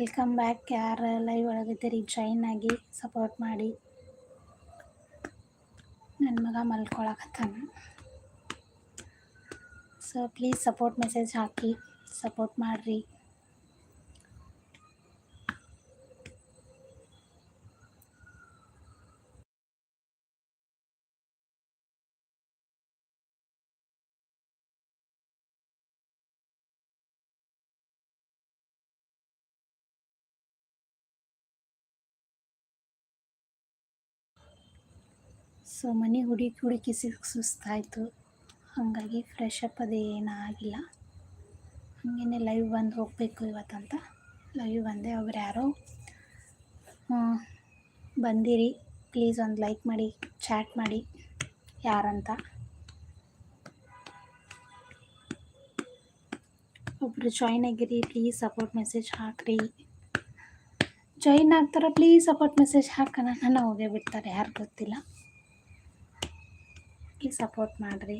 Welcome back ಯಾರು live ಒಳಗಿದ್ದೀರಿ join ಆಗಿ ಸಪೋರ್ಟ್ ಮಾಡಿ. ನನ್ನ ಮಗ ಮಲ್ಕೊಳಕತ್ತಾನ. ಸೊ ಪ್ಲೀಸ್ ಸಪೋರ್ಟ್ ಮೆಸೇಜ್ ಹಾಕಿ ಸಪೋರ್ಟ್ ಮಾಡಿರಿ. ಸೊ ಮನೆ ಹುಡುಕಿ ಹುಡುಕಿ ಸಿಕ್ ಸುಸ್ತಾಯಿತು. ಹಾಗಾಗಿ ಫ್ರೆಶ್ ಅಪ್ ಅದು ಏನೂ ಆಗಿಲ್ಲ. ಹಾಗೇನೆ ಲೈವ್ ಬಂದು ಹೋಗಬೇಕು ಇವತ್ತಂತ. ಲೈವ್ ಬಂದೆ. ಒಬ್ರು ಯಾರೋ ಬಂದಿರಿ. ಪ್ಲೀಸ್ ಒಂದು ಲೈಕ್ ಮಾಡಿ ಚಾಟ್ ಮಾಡಿ, ಯಾರಂತ. ಒಬ್ಬರು ಜಾಯ್ನ್ ಆಗಿರಿ ಪ್ಲೀಸ್ ಸಪೋರ್ಟ್ ಮೆಸೇಜ್ ಹಾಕ್ರಿ. ಜಾಯಿನ್ ಆಗ್ತಾರ ಪ್ಲೀಸ್ ಸಪೋರ್ಟ್ ಮೆಸೇಜ್ ಹಾಕೋಣ. ನಾನು ಹೋಗೇ ಬಿಡ್ತಾರೆ, ಯಾರು ಗೊತ್ತಿಲ್ಲ. ಪ್ಲೀಸ್ ಸಪೋರ್ಟ್ ಮಾಡಿರಿ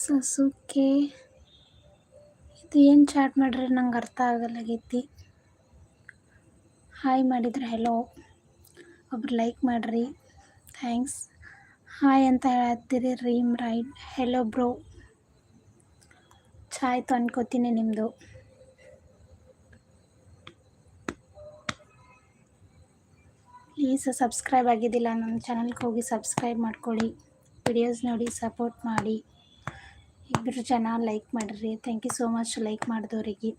ಸಸುಕೆ. ಇದು ಏನು ಚಾಟ್ ಮಾಡ್ರಿ? ನಂಗೆ ಅರ್ಥ ಆಗಲ್ಲಾಗೈತಿ. ಹಾಯ್ ಮಾಡಿದ್ರೆ ಹೆಲೋ ಒಬ್ರು ಲೈಕ್ ಮಾಡಿರಿ. ಥ್ಯಾಂಕ್ಸ್ ಹಾಯ್ ಅಂತ ಹೇಳ್ತೀರಿ ರೀಮ್ ರೈಟ್. ಹೆಲೋ ಬ್ರೋ ಚಾಯ್ ಅನ್ಕೋತೀನಿ ನಿಮ್ಮದು ಪ್ಲೀಸ್ ಸಬ್ಸ್ಕ್ರೈಬ್ ಆಗಿದ್ದಿಲ್ಲ ನನ್ನ ಚಾನಲ್ಗೆ ಹೋಗಿ ಸಬ್ಸ್ಕ್ರೈಬ್ ಮಾಡ್ಕೊಳ್ಳಿ. ವಿಡಿಯೋಸ್ ನೋಡಿ ಸಪೋರ್ಟ್ ಮಾಡಿ. ಇಬ್ಬರು ಜನ ಲೈಕ್ ಮಾಡಿರಿ. Thank you so much like ಮಾಡಿದವರಿಗೆ.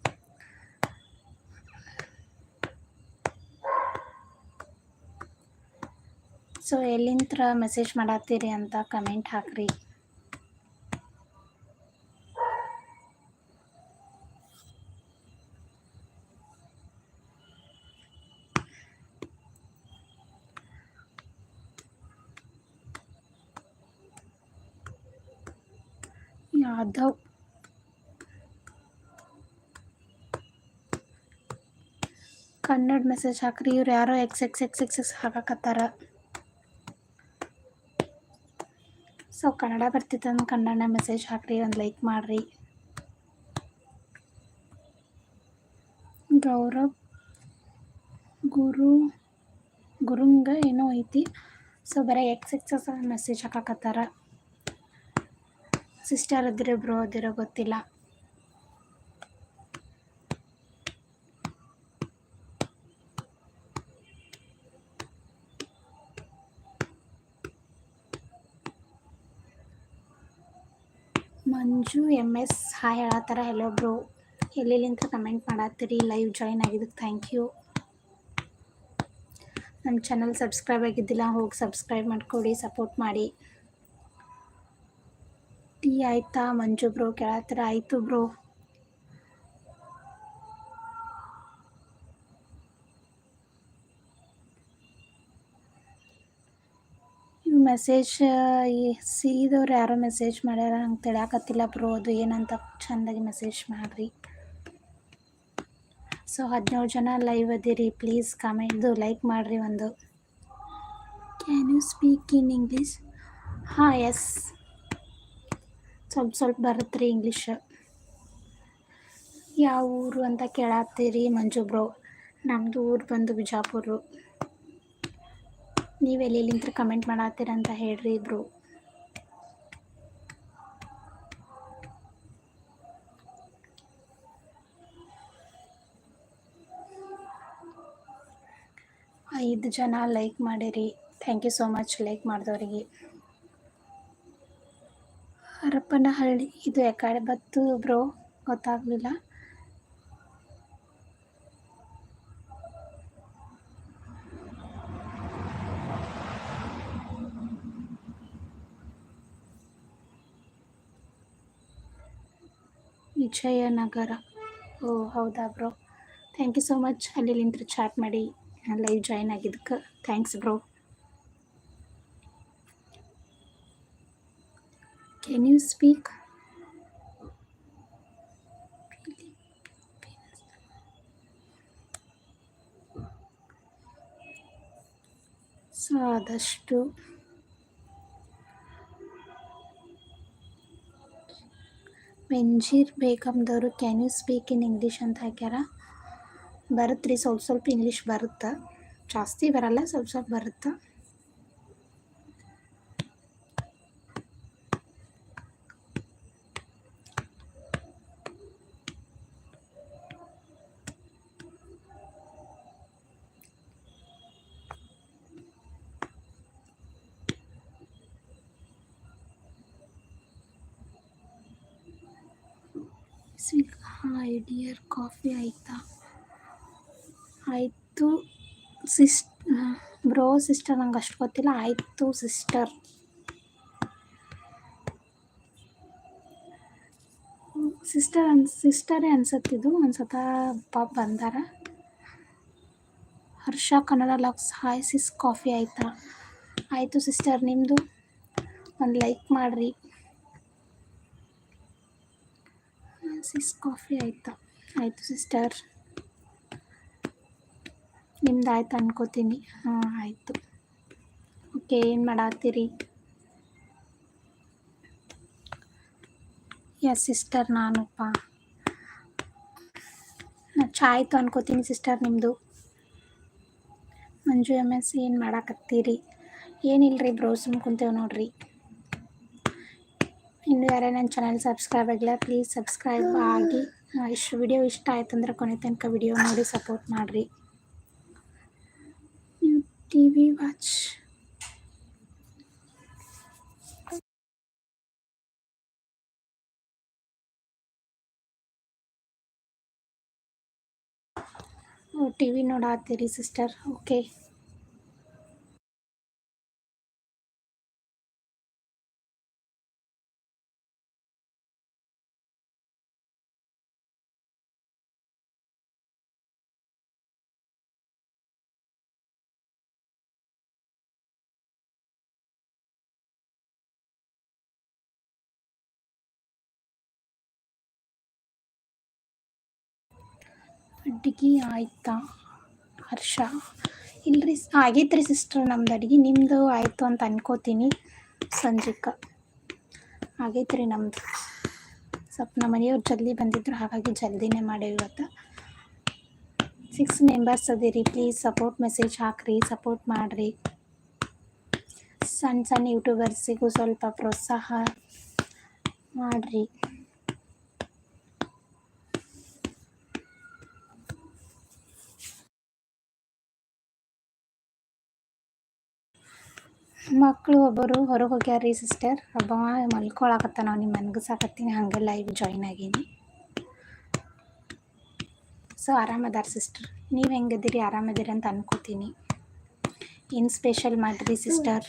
ಸೊ ಎಲ್ಲಿಂತ್ರ ಮೆಸೇಜ್ ಮಾಡತ್ತೀರಿ ಅಂತ ಕಮೆಂಟ್ ಹಾಕ್ರಿ. ಯಾದವ್ ಕನ್ನಡ ಮೆಸೇಜ್ ಹಾಕ್ರಿ. ಇವ್ರು ಯಾರೋ x x x x x ಹಾಕಕತ್ತಾರ. So Kannada ಬರ್ತಿತ್ತಂದ್ರೆ ಕನ್ನಡ ಮೆಸೇಜ್ ಹಾಕ್ರಿ. ಒಂದು ಲೈಕ್ ಮಾಡಿರಿ. ಗೌರವ್ ಗುರು, ಗುರುಂಗ ಏನೋ ಐತಿ. ಸೊ ಬರೀ ಎಕ್ಸ್ ಎಕ್ಸ್ ಎಕ್ಸ್ ಮೆಸೇಜ್ ಹಾಕಕತ್ತಾರ. ಸಿಸ್ಟರ್ ಅದಿರೋ ಬ್ರೋ ಅದಿರೋ ಗೊತ್ತಿಲ್ಲ. ಮಂಜು ಎಂ ಎಸ್, ಹಾಯ್ ಹೇಳತ್ತಾರ ಹೆಲೋ ಬ್ರೋ ಎಲ್ಲೆಲ್ಲಿಂದ ಕಮೆಂಟ್ ಮಾಡತ್ತೀರಿ ಲೈವ್ ಜಾಯಿನ್ ಆಗಿದ್ದಕ್ಕೆ ಥ್ಯಾಂಕ್ ಯು ನಮ್ಮ ಚಾನಲ್ ಸಬ್ಸ್ಕ್ರೈಬ್ ಆಗಿದ್ದಿಲ್ಲ, ಹೋಗಿ ಸಬ್ಸ್ಕ್ರೈಬ್ ಮಾಡಿಕೊಡಿ ಸಪೋರ್ಟ್ ಮಾಡಿ. ಟೀ ಆಯ್ತಾ ಮಂಜು ಬ್ರೋ ಕೇಳತ್ತರ? ಆಯ್ತು ಬ್ರೋ. ಇವು ಮೆಸೇಜ್ ಸೀದವ್ರು ಯಾರೋ ಮೆಸೇಜ್ ಮಾಡ್ಯಾರ ನಂಗೆ ತಿಳಿಯಾಕತ್ತಿಲ್ಲ ಬ್ರೋ. ಅದು ಏನಂತ ಚೆಂದಾಗಿ ಮೆಸೇಜ್ ಮಾಡ್ರಿ. ಸೊ, ಹದಿನೇಳು ಜನ ಲೈವ್ ಅದಿರಿ. ಪ್ಲೀಸ್ ಕಾಮೆಂಟ್ದು ಲೈಕ್ ಮಾಡಿರಿ ಒಂದು. Can you speak in English ಹಾಂ ಎಸ್ ಸ್ವಲ್ಪ ಸ್ವಲ್ಪ ಬರುತ್ತೆ ರೀ ಇಂಗ್ಲೀಷ್ ಯಾವ ಊರು ಅಂತ ಕೇಳತ್ತೀರಿ ಮಂಜು ಬ್ರೋ? ನಮ್ಮದು ಊರು ಬಂದು ಬಿಜಾಪುರು. ನೀವು ಎಲ್ಲೆಲ್ಲಿಂದ ಕಮೆಂಟ್ ಮಾಡತ್ತೀರಂತ ಹೇಳ್ರಿ ಇಬ್ರು ಐದು ಜನ ಲೈಕ್ ಮಾಡಿರಿ. Thank you so much like ಮಾಡಿದವರಿಗೆ. ಹರಪನಹಳ್ಳಿ. ಇದು ಯಾಕಡೆ ಬತ್ತು ಬ್ರೋ, ಗೊತ್ತಾಗಲಿಲ್ಲ. ವಿಜಯನಗರ. ಓ, ಹೌದಾ bro. Thank you so much ಅಲ್ಲಿ ಚಾಟ್ ಮಾಡಿ. ಲೈವ್ ಜಾಯ್ನ್ ಆಗಿದ್ದಕ್ಕೆ. Thanks bro. Can you speak so ಆದಷ್ಟು ವೆಂಜೀರ್ ಬೇಗಮ್ದವರು can you speak in English ಅಂತ ಹಾಕ್ಯಾರ ಬರುತ್ತೆ ರೀ ಸ್ವಲ್ಪ ಸ್ವಲ್ಪ ಇಂಗ್ಲೀಷ್ ಬರುತ್ತೆ? ಜಾಸ್ತಿ ಬರಲ್ಲ, ಸ್ವಲ್ಪ ಸ್ವಲ್ಪ ಬರುತ್ತೆ? ಡಿಯರ್ ಕಾಫಿ ಆಯಿತಾ ಆಯಿತು ಸಿಸ್ಟ್ ಬ್ರೋ ಸಿಸ್ಟರ್ ನಂಗೆ ಅಷ್ಟು ಗೊತ್ತಿಲ್ಲ. ಆಯಿತು ಸಿಸ್ಟರ್ ಸಿಸ್ಟರ್ ಅನ್ ಸಿಸ್ಟರೇ ಅನ್ಸತ್ತಿದ್ದು ಒಂದು ಸತ ಪಾಪ ಬಂದಾರ. ಹರ್ಷ, ಕನ್ನಡ ಲಾಕ್ಸ್ ಹಾಯ್ ಸಿಸ್ ಕಾಫಿ ಆಯಿತಾ ಆಯಿತು ಸಿಸ್ಟರ್ ನಿಮ್ಮದು ಒಂದು ಲೈಕ್ ಮಾಡಿರಿ. ಸಿಸ್ ಕಾಫಿ ಆಯಿತಾ. ಆಯಿತು ಸಿಸ್ಟರ್ ನಿಮ್ದು ಆಯ್ತು ಅನ್ಕೋತೀನಿ. ಹಾಂ, ಆಯಿತು. ಓಕೆ ಏನು ಮಾಡತ್ತೀರಿ? S sister ನಾನಪ್ಪ. ನಾ ಚಾ ಆಯಿತು ಅನ್ಕೋತೀನಿ ಸಿಸ್ಟರ್ ನಿಮ್ಮದು ಮಂಜು ಎಂ ಎಸ್ ಏನು ಮಾಡಾಕತ್ತೀರಿ? ಏನಿಲ್ಲ ರೀ ಸುಮ್ ಕುಂತೇವೆ ನೋಡ್ರಿ. ಇನ್ನು ಯಾರೇ ನನ್ನ ಚಾನಲ್ ಸಬ್ಸ್ಕ್ರೈಬ್ ಆಗಿಲ್ಲ ಪ್ಲೀಸ್ ಸಬ್ಸ್ಕ್ರೈಬ್ ಆಗಿ. ಇಷ್ಟು ವಿಡಿಯೋ ಇಷ್ಟ ಆಯ್ತು ಅಂದ್ರೆ ಕೊನೆ ತನಕ ವಿಡಿಯೋ ನೋಡಿ ಸಪೋರ್ಟ್ ಮಾಡಿರಿ. ನೀವು T V watch T V ನೋಡಾತ್ತೀರಿ ಸಿಸ್ಟರ್ ಓಕೆ ಅಡ್ಗೆ ಆಯ್ತಾ? ಹರ್ಷ. ಇಲ್ರಿ ಆಗೈತೆ ರೀ ಸಿಸ್ಟರ್ ನಮ್ದು ಅಡ್ಗೆ. ನಿಮ್ಮದು ಆಯಿತು ಅಂತ ಅನ್ಕೋತೀನಿ ಸಂಜೆಗೆ ಆಗೈತ್ರಿ ನಮ್ದು. ನಮ್ಮದು ಸ್ವಲ್ಪ ನಮ್ಮ ಮನೆಯವ್ರು ಜಲ್ದಿ ಬಂದಿದ್ರು, ಹಾಗಾಗಿ ಜಲ್ದಿನೇ ಮಾಡೇವಿ ಇವತ್ತು. ಸಿಕ್ಸ್ ಮೆಂಬರ್ಸ್ ಅದಿರಿ ಪ್ಲೀಸ್ ಸಪೋರ್ಟ್ ಮೆಸೇಜ್ ಹಾಕ್ರಿ ಸಪೋರ್ಟ್ ಮಾಡಿರಿ. ಸಣ್ಣ ಸಣ್ಣ ಯೂಟ್ಯೂಬರ್ಸಿಗೂ ಸ್ವಲ್ಪ ಪ್ರೋತ್ಸಾಹ ಮಾಡಿರಿ. ಮಕ್ಕಳು ಒಬ್ಬರು ಹೊರಗೆ ಹೋಗ್ಯಾರ ಸಿಸ್ಟರ್ ಒಬ್ಬ ಮಲ್ಕೊಳಕತ್ತ ನಾವು ನಿಮ್ಮ ಮನ್ಗಸಾಕತ್ತೀನಿ ಹಂಗೆ ಲೈವ್ ಜಾಯ್ನ್ ಆಗೀನಿ. ಸೊ ಆರಾಮದಾರ ಸಿಸ್ಟರ್ ನೀವು ಹೆಂಗದಿರಿ ಆರಾಮದಿರಿ ಅಂತ ಅನ್ಕೋತೀನಿ. ಏನು ಸ್ಪೆಷಲ್ ಮಾಡಿರಿ ಸಿಸ್ಟರ್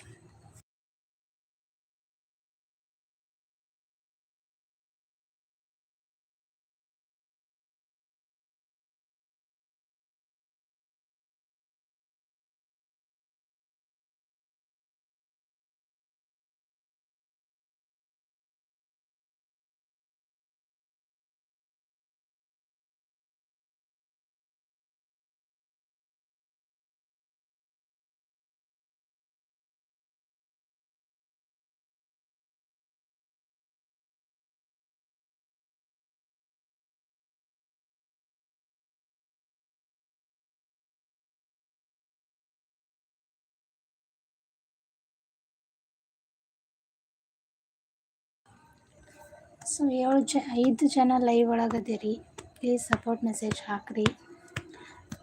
ಸೊ ಏಳು ಜ, ಐದು ಜನ ಲೈವ್ ಒಳಗದಿರಿ ಪ್ಲೀಸ್ ಸಪೋರ್ಟ್ ಮೆಸೇಜ್ ಹಾಕ್ರಿ.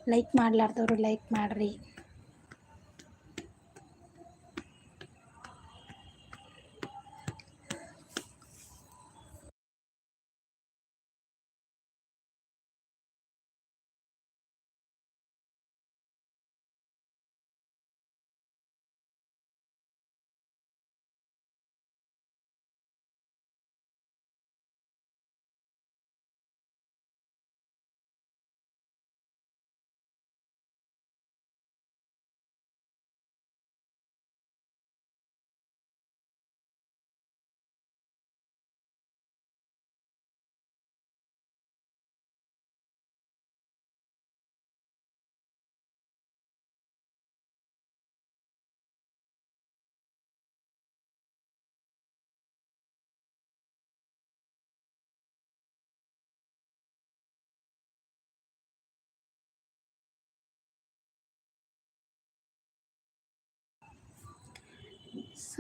ಲೈಕ್ ಮಾಡಲಾರ್ದವ್ರು ಲೈಕ್ ಮಾಡಿರಿ.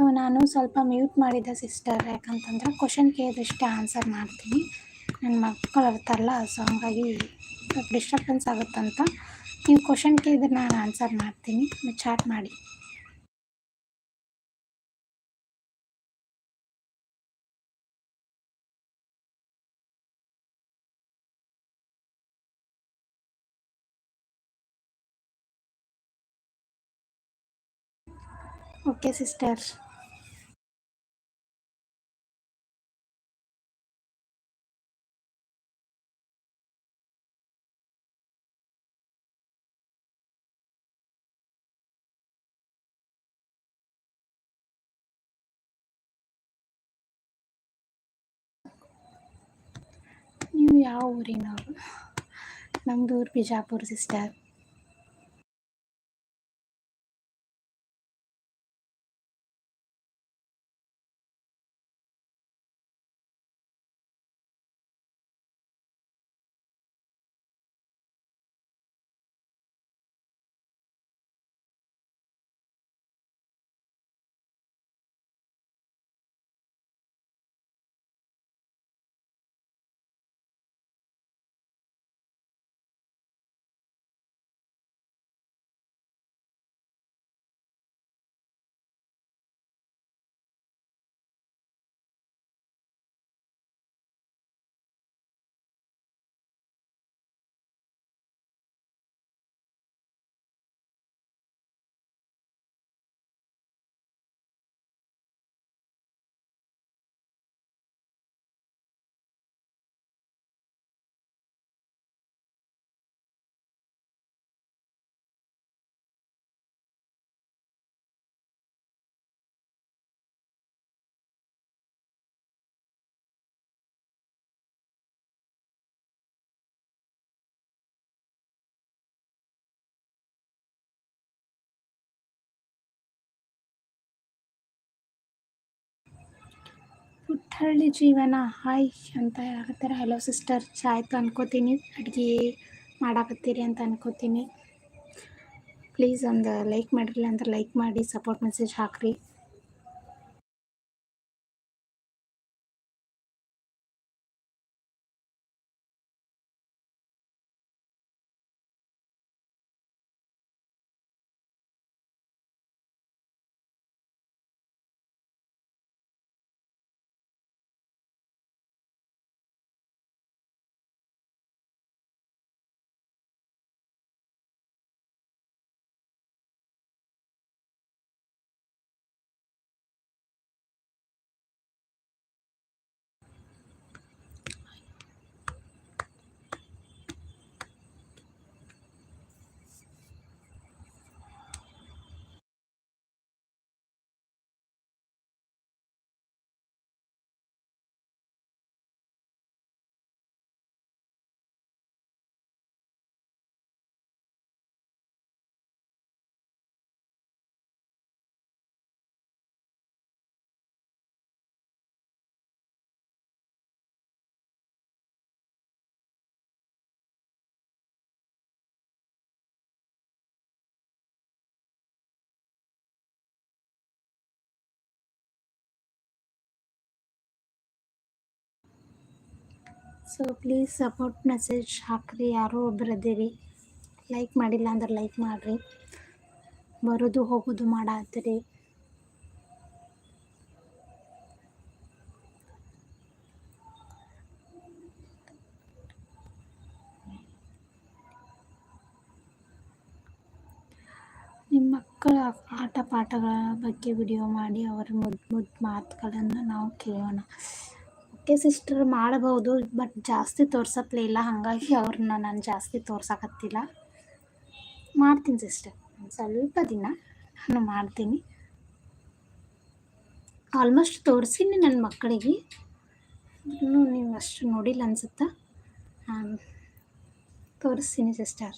ಸೊ ನಾನು ಸ್ವಲ್ಪ ಮ್ಯೂಟ್ ಮಾಡಿದ್ದೆ ಸಿಸ್ಟರ್ ಯಾಕಂತಂದ್ರೆ ಕ್ವಶನ್ ಕೇಳಿದಷ್ಟೇ ಆನ್ಸರ್ ಮಾಡ್ತೀನಿ. ನನ್ನ ಮಕ್ಕಳು ಇರ್ತಾರಲ್ಲ ಸೊ ಹಂಗಾಗಿ ಡಿಸ್ಟರ್ಬೆನ್ಸ್ ಆಗುತ್ತಂತ ನೀವು ಕ್ವಶನ್ ಕೇಳಿದ್ರೆ ನಾನು ಆನ್ಸರ್ ಮಾಡ್ತೀನಿ. ಚಾಟ್ ಮಾಡಿ. ಓಕೆ ಸಿಸ್ಟರ್ ಯಾವ ಊರಿನವರು ನಮ್ಮದು ಊರು ಬಿಜಾಪುರ ಸಿಸ್ಟರ್ ಪುಟ್ಟಹಳ್ಳಿ ಜೀವನ, ಹಾಯ್ ಅಂತ ಹೇಳಕತ್ತೀರ? ಹಲೋ ಸಿಸ್ಟರ್ ಆಯ್ತು ಅನ್ಕೋತೀನಿ. ಅಡುಗೆ ಮಾಡಾಕತ್ತೀರಿ ಅಂತ ಅನ್ಕೋತೀನಿ. ಪ್ಲೀಸ್ ಒಂದು ಲೈಕ್ ಮಾಡಿರಲಿಲ್ಲ ಅಂದ್ರೆ ಲೈಕ್ ಮಾಡಿ ಸಪೋರ್ಟ್ ಮೆಸೇಜ್ ಹಾಕ್ರಿ. ಸೊ ಪ್ಲೀಸ್ ಸಪೋರ್ಟ್ ಮೆಸೇಜ್ ಹಾಕ್ರಿ, ಯಾರೋ ಒಬ್ರು ಅದಿರಿ. ಲೈಕ್ ಮಾಡಿಲ್ಲ ಅಂದ್ರೆ ಲೈಕ್ ಮಾಡಿರಿ. ಬರೋದು ಹೋಗೋದು ಮಾಡಾತ್ರಿ ನಿಮ್ಮ ಮಕ್ಕಳ ಆಟ ಪಾಠಗಳ ಬಗ್ಗೆ ವಿಡಿಯೋ ಮಾಡಿ, ಅವರ ಮುದ್ದು ಮುದ್ದು ಮಾತುಗಳನ್ನು ನಾವು ಕೇಳೋಣ. ಓಕೆ ಸಿಸ್ಟರ್ ಮಾಡಬಹುದು ಬಟ್ ಜಾಸ್ತಿ ತೋರ್ಸಪ್ಲೇ ಇಲ್ಲ. ಹಾಗಾಗಿ ಅವ್ರನ್ನ ನಾನು ಜಾಸ್ತಿ ತೋರ್ಸಕತ್ತಿಲ್ಲ. ಮಾಡ್ತೀನಿ ಸಿಸ್ಟರ್ ಸ್ವಲ್ಪ ದಿನ ನಾನು ಮಾಡ್ತೀನಿ. ಆಲ್ಮೋಸ್ಟ್ ತೋರಿಸೀನಿ ನನ್ನ ಮಕ್ಕಳಿಗೆ. ನೀವು ಅಷ್ಟು ನೋಡಿಲ್ಲ ಅನ್ಸುತ್ತಾ? ತೋರಿಸ್ತೀನಿ ಸಿಸ್ಟರ್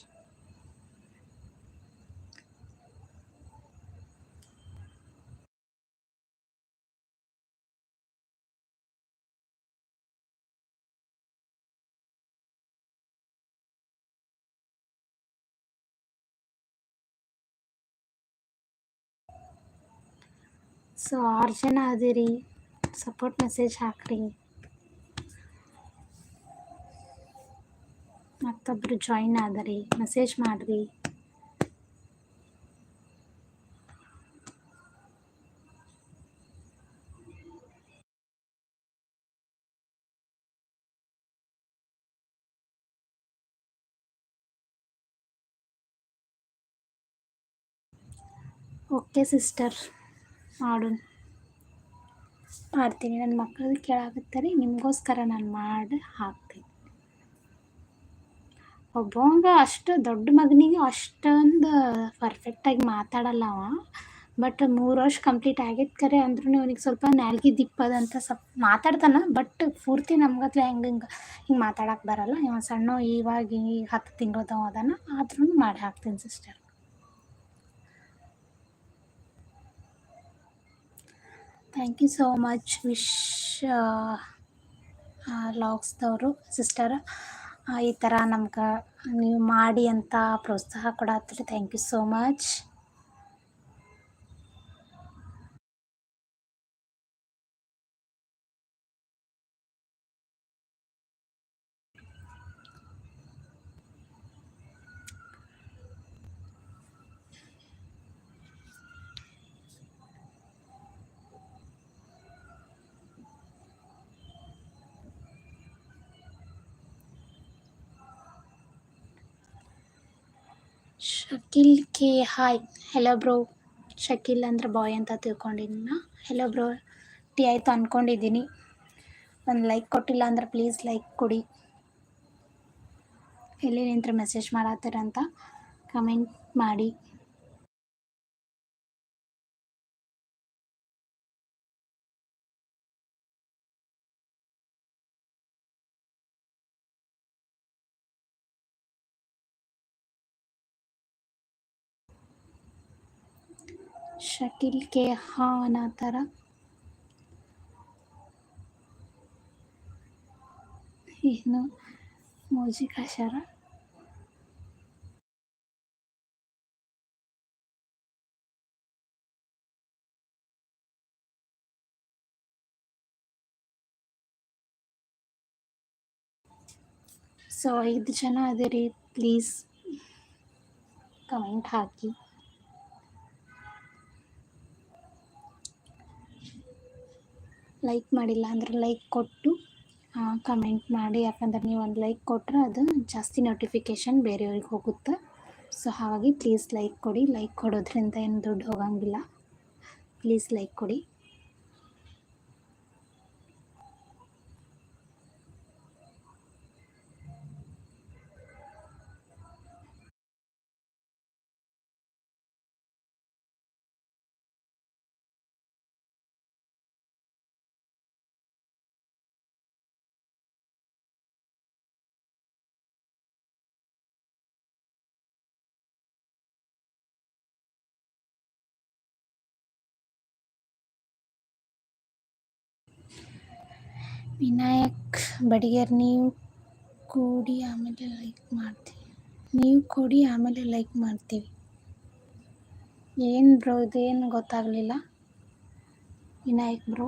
ಸೊ ಆರು ಜನ ಅದಿರಿ ಸಪೋರ್ಟ್ ಮೆಸೇಜ್ ಹಾಕ್ರಿ ಮತ್ತೊಬ್ಬರು ಜಾಯಿನ್ ಆದರಿ ಮೆಸೇಜ್ ಮಾಡಿರಿ ಓಕೆ ಸಿಸ್ಟರ್ ಮಾಡು. ಮಾಡ್ತೀನಿ. ನನ್ನ ಮಕ್ಕಳದ್ದು ಕೇಳಾಕತ್ತಾರೆ ನಿಮಗೋಸ್ಕರ ನಾನು ಮಾಡಿ ಹಾಕ್ತೀನಿ. ಒಬ್ಬವಂಗ ಅಷ್ಟು ದೊಡ್ಡ ಮಗನಿಗೆ ಅಷ್ಟೊಂದು ಪರ್ಫೆಕ್ಟಾಗಿ ಮಾತಾಡಲ್ಲ ಅವ. ಬಟ್ ಮೂರು ವರ್ಷ ಕಂಪ್ಲೀಟ್ ಆಗೈತೆ ಕರೆ ಅಂದ್ರೂ ಅವನಿಗೆ ಸ್ವಲ್ಪ ನಾಲ್ಗೆ ದಿಪ್ಪದಂತ ಸ್ವಲ್ಪ ಮಾತಾಡ್ತಾನೆ. ಬಟ್ ಪೂರ್ತಿ ನಮ್ಗತ್ಲೆ ಹೆಂಗೆ ಹಿಂಗೆ ಹಿಂಗೆ ಮಾತಾಡಕ್ಕೆ ಬರಲ್ಲ. ಇವ ಸಣ್ಣ ಇವಾಗ ಈಗ ಹತ್ತು ತಿಂಗಳದವ ಅದಾನ ಆದ್ರೂ ಮಾಡಿ ಹಾಕ್ತೀನಿ sister thank you so much wish ಲಾಗ್ಸ್ದವರು sister ಈ ಥರ ನಮ್ಗೆ ನೀವು ಮಾಡಿ ಅಂತ ಪ್ರೋತ್ಸಾಹ ಕೊಡತ್ತೀರಿ thank you so much Shakil K, hi. Hello bro Shakil ಅಂದ್ರೆ ಬಾಯ್ ಅಂತ ತಿಳ್ಕೊಂಡಿದ್ದೀನ ಹೆಲೋ ಬ್ರೋ ಟಿ ಆಯಿತು ಅಂದ್ಕೊಂಡಿದ್ದೀನಿ ಒಂದು ಲೈಕ್ ಕೊಟ್ಟಿಲ್ಲ ಅಂದ್ರೆ ಪ್ಲೀಸ್ ಲೈಕ್ ಕೊಡಿ. ಎಲ್ಲಿ ನಿಂತ್ರೆ ಮೆಸೇಜ್ ಮಾಡತ್ತೀರಂತ ಕಮೆಂಟ್ ಮಾಡಿ. ಶಕಿಲ್ ಕೆ ಹಾ ಅನ್ನತ್ತಾರ ಏನು ಮೋಜಿ ಕಶಾರ ಸೊ ಐದು ಜನ ಅದಿರಿ ಪ್ಲೀಸ್ ಕಮೆಂಟ್ ಹಾಕಿ ಲೈಕ್ ಮಾಡಿಲ್ಲ ಅಂದ್ರೆ ಲೈಕ್ ಕೊಟ್ಟು ಕಮೆಂಟ್ ಮಾಡಿ. ಯಾಕಂದ್ರೆ ನೀವು ಒಂದು ಲೈಕ್ ಕೊಟ್ಟರೆ ಅದು ಜಾಸ್ತಿ ನೋಟಿಫಿಕೇಷನ್ ಬೇರೆಯವ್ರಿಗೆ ಹೋಗುತ್ತೆ. ಸೊ ಹಾಗಾಗಿ ಪ್ಲೀಸ್ ಲೈಕ್ ಕೊಡಿ. ಲೈಕ್ ಕೊಡೋದ್ರಿಂದ ಏನು ದುಡ್ಡು ಹೋಗಂಗಿಲ್ಲ. ಪ್ಲೀಸ್ ಲೈಕ್ ಕೊಡಿ. ವಿನಾಯಕ್, ಬಡಿಗೇರ್, ನೀವು ಕೂಡಿ ಆಮೇಲೆ ಲೈಕ್ ಮಾಡ್ತೀವಿ. ನೀವು ಕೂಡಿ ಆಮೇಲೆ ಲೈಕ್ ಮಾಡ್ತೀವಿ. ಏನು ಬ್ರೋ ಇದೇನು ಗೊತ್ತಾಗಲಿಲ್ಲ? ವಿನಾಯಕ್ ಬ್ರೋ